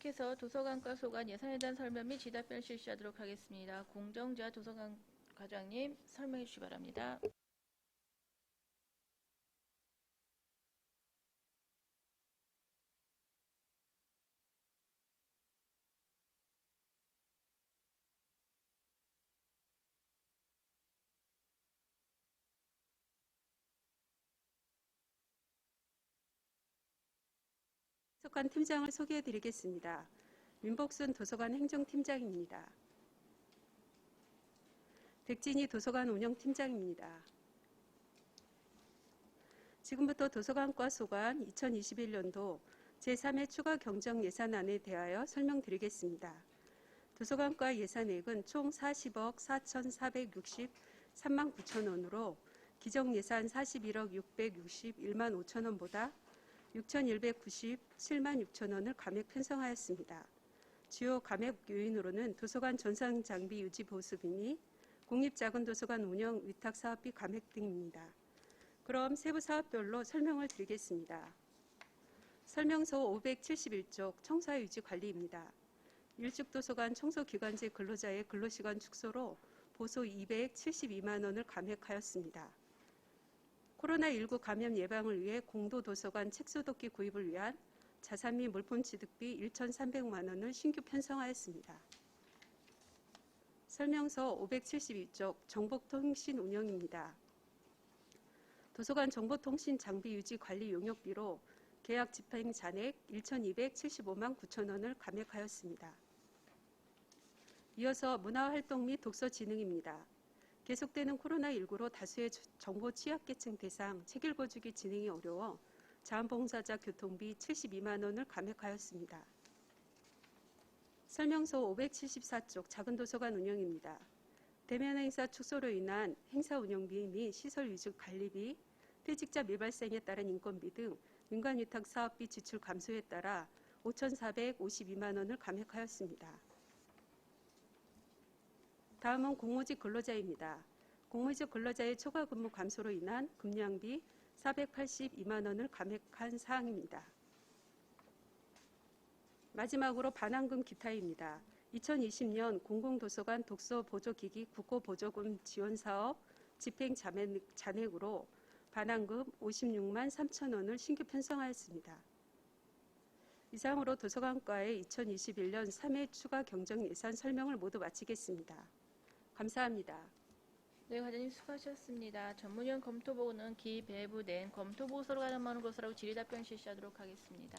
계속해서 도서관과 소관 예산에 대한 설명 및 지답변 실시하도록 하겠습니다. 공정자 도서관 과장님 설명해 주시기 바랍니다. 도서관 팀장을 소개해 드리겠습니다. 민복순 도서관 행정팀장입니다. 백진희 도서관 운영팀장입니다. 지금부터 도서관과 소관 2021년도 제3회 추가 경정 예산안에 대하여 설명드리겠습니다. 도서관과 예산액은 총 40억 4,463만 9천 원으로 기정 예산 41억 661만 5천 원보다 6,197만 6천 원을 감액 편성하였습니다. 주요 감액 요인으로는 도서관 전상 장비 유지 보수비니 공립 작은 도서관 운영 위탁 사업비 감액 등입니다. 그럼 세부 사업별로 설명을 드리겠습니다. 설명서 571쪽 청사 유지 관리입니다. 일축도서관 청소기관제 근로자의 근로시간 축소로 보수 272만 원을 감액하였습니다. 코로나19 감염 예방을 위해 공도도서관 책소독기 구입을 위한 자산 및 물품 취득비 1,300만 원을 신규 편성하였습니다. 설명서 572쪽 정보통신 운영입니다. 도서관 정보통신 장비 유지 관리 용역비로 계약 집행 잔액 1,275만 9천 원을 감액하였습니다. 이어서 문화활동 및 독서진흥입니다. 계속되는 코로나19로 다수의 정보 취약계층 대상 책 읽어주기 진행이 어려워 자원봉사자 교통비 72만 원을 감액하였습니다. 설명서 574쪽 작은 도서관 운영입니다. 대면 행사 축소로 인한 행사 운영비 및 시설 유지 관리비, 퇴직자 미발생에 따른 인건비 등 민간 위탁 사업비 지출 감소에 따라 5,452만 원을 감액하였습니다. 다음은 공무직 근로자입니다. 공무직 근로자의 초과 근무 감소로 인한 급량비 482만 원을 감액한 사항입니다. 마지막으로 반환금 기타입니다. 2020년 공공도서관 독서 보조기기 국고 보조금 지원 사업 집행 잔액- 잔액으로 반환금 56만 3천 원을 신규 편성하였습니다. 이상으로 도서관과의 2021년 3회 추가 경정 예산 설명을 모두 마치겠습니다. 감사합니다. 네, 과장님 수고하셨습니다. 전문위원 검토보고는 기배부된 검토보고서로 가능한 것으로 질의답변 실시하도록 하겠습니다.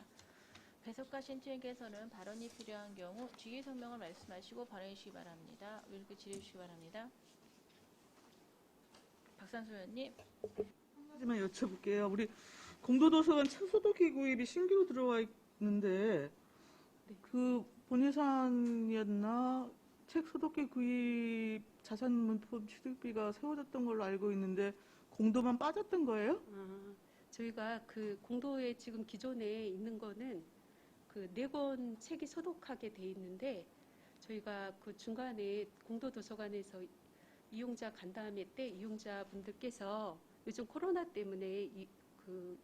배석하신 팀께서는 발언이 필요한 경우 직위 성명을 말씀하시고 발언해 주시기 바랍니다. 이렇게 질의해 주시기 바랍니다. 박상수 의원님. 하지만 여쭤볼게요. 우리 공도도서관 책소독기 구입이 신규로 들어와 있는데 그 본예산이었나 책 소독기 구입 자산 문법 취득비가 세워졌던 걸로 알고 있는데 공도만 빠졌던 거예요? 아, 저희가 그 공도에 지금 기존에 있는 거는 그 네 권 책이 소독하게 돼 있는데 저희가 그 중간에 공도 도서관에서 이용자 간담회 때 이용자 분들께서 요즘 코로나 때문에 이, 그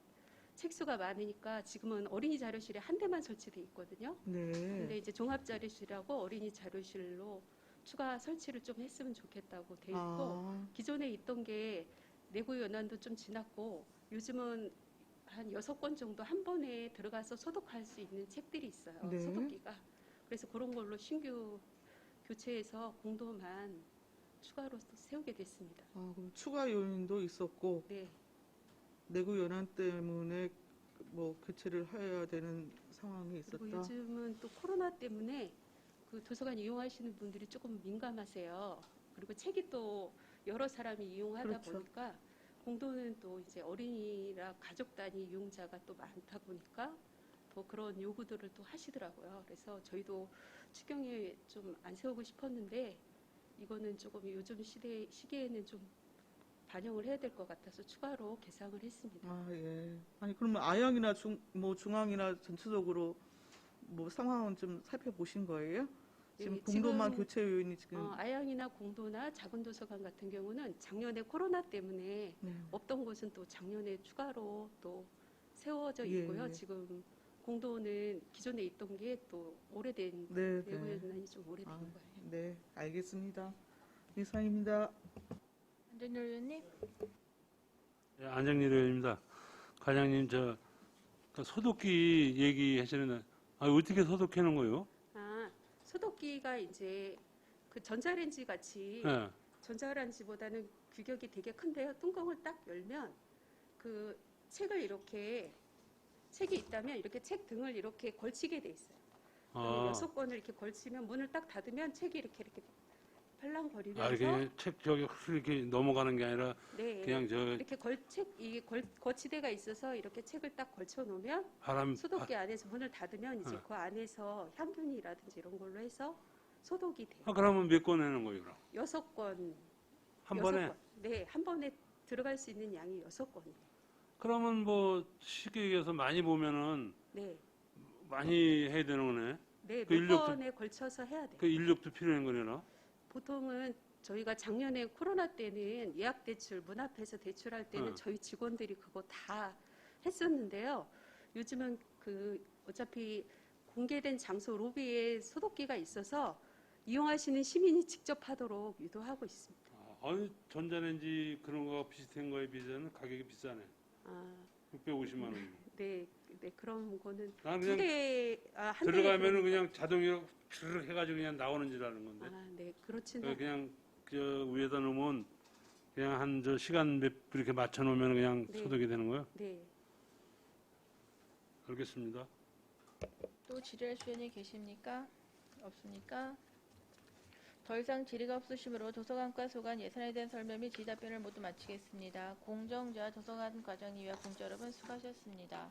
책수가 많으니까 지금은 어린이 자료실에 한 대만 설치돼 있거든요. 네. 근데 이제 종합 자료실하고 어린이 자료실로 추가 설치를 좀 했으면 좋겠다고 돼 있고 아, 기존에 있던 게 내구 연한도 좀 지났고 요즘은 한 여섯 권 정도 한 번에 들어가서 소독할 수 있는 책들이 있어요. 네. 소독기가. 그래서 그런 걸로 신규 교체해서 공도만 추가로 또 세우게 됐습니다. 아, 그럼 추가 요인도 있었고 네. 내구 연한 때문에 뭐 교체를 해야 되는 상황이 그리고 있었다. 요즘은 또 코로나 때문에 그 도서관 이용하시는 분들이 조금 민감하세요. 그리고 책이 또 여러 사람이 이용하다 그렇죠. 보니까 공도는 또 이제 어린이나 가족 단위 이용자가 또 많다 보니까 더 그런 요구들을 또 하시더라고요. 그래서 저희도 추경에 좀 안 세우고 싶었는데 이거는 조금 요즘 시대 시기에는 좀 반영을 해야 될 것 같아서 추가로 개상을 했습니다. 아, 예. 아니, 그러면 아양이나 중, 뭐 중앙이나 전체적으로 뭐 상황은 좀 살펴보신 거예요? 지금 예, 공도만 지금, 교체 요인이 지금. 어, 아양이나 공도나 작은 도서관 같은 경우는 작년에 코로나 때문에 네. 없던 곳은 또 작년에 추가로 또 세워져 예, 있고요. 예. 지금 공도는 기존에 있던 게 또 오래된 네, 외부 네. 좀 오래된 아, 거예요. 네, 알겠습니다. 이상입니다. 안전열 의원님. 예, 안정일 의원입니다. 과장님 저, 그 소독기 얘기하시는데 아, 어떻게 소독하는 거요? 아, 소독기가 이제 그 전자레인지 같이 예. 전자레인지보다는 규격이 되게 큰데요. 뚜껑을 딱 열면 그 책을 이렇게 책이 있다면 이렇게 책 등을 이렇게 걸치게 돼 있어요. 아, 여섯 권을 이렇게 걸치면 문을 딱 닫으면 책이 이렇게 이렇게 팔랑거리면서 아, 이렇게 책 저기 확 이렇게 넘어가는 게 아니라 네, 그냥 저 이렇게 걸책 이게 걸, 거치대가 있어서 이렇게 책을 딱 걸쳐 놓으면 바람 소독기 안에서 문을 닫으면 이제 어. 그 안에서 향균이라든지 이런 걸로 해서 소독이 돼요. 아, 그러면 몇 권 내는 거예요, 그럼? 여섯 권 한 여섯 번에? 권. 네, 한 번에 들어갈 수 있는 양이 여섯 권이에요. 그러면 뭐 쉽게 얘기해서 많이 보면은 네, 많이 해야 되는 거네. 네, 그 몇 인력도- 번에 걸쳐서 해야 돼요. 그 인력도 필요한 거네나. 보통은 저희가 작년에 코로나 때는 예약 대출 문 앞에서 대출할 때는 어. 저희 직원들이 그거 다 했었는데요. 요즘은 그 어차피 공개된 장소 로비에 소독기가 있어서 이용하시는 시민이 직접 하도록 유도하고 있습니다. 아, 아니, 전자레인지 그런 거 비슷한 거에 비해서는 가격이 비싸네. 아, 650만 원. 네, 네 그런 거는 난두 그냥 대, 아, 한 들어가면은 그냥 자동으로 르륵 해가지고 그냥 나오는 줄 아는 건데. 아, 네, 그렇지는 그 그냥 저 위에다 놓으면 그냥 한 저 시간 몇분 이렇게 맞춰 놓으면 그냥 네. 소독이 되는 거예요? 네. 알겠습니다. 또 질의할 수연이 계십니까? 없습니까? 더 이상 질의가 없으시므로 도서관과 소관 예산에 대한 설명 및 질의 답변을 모두 마치겠습니다. 공정자 도서관 과장님과 공자 여러분 수고하셨습니다.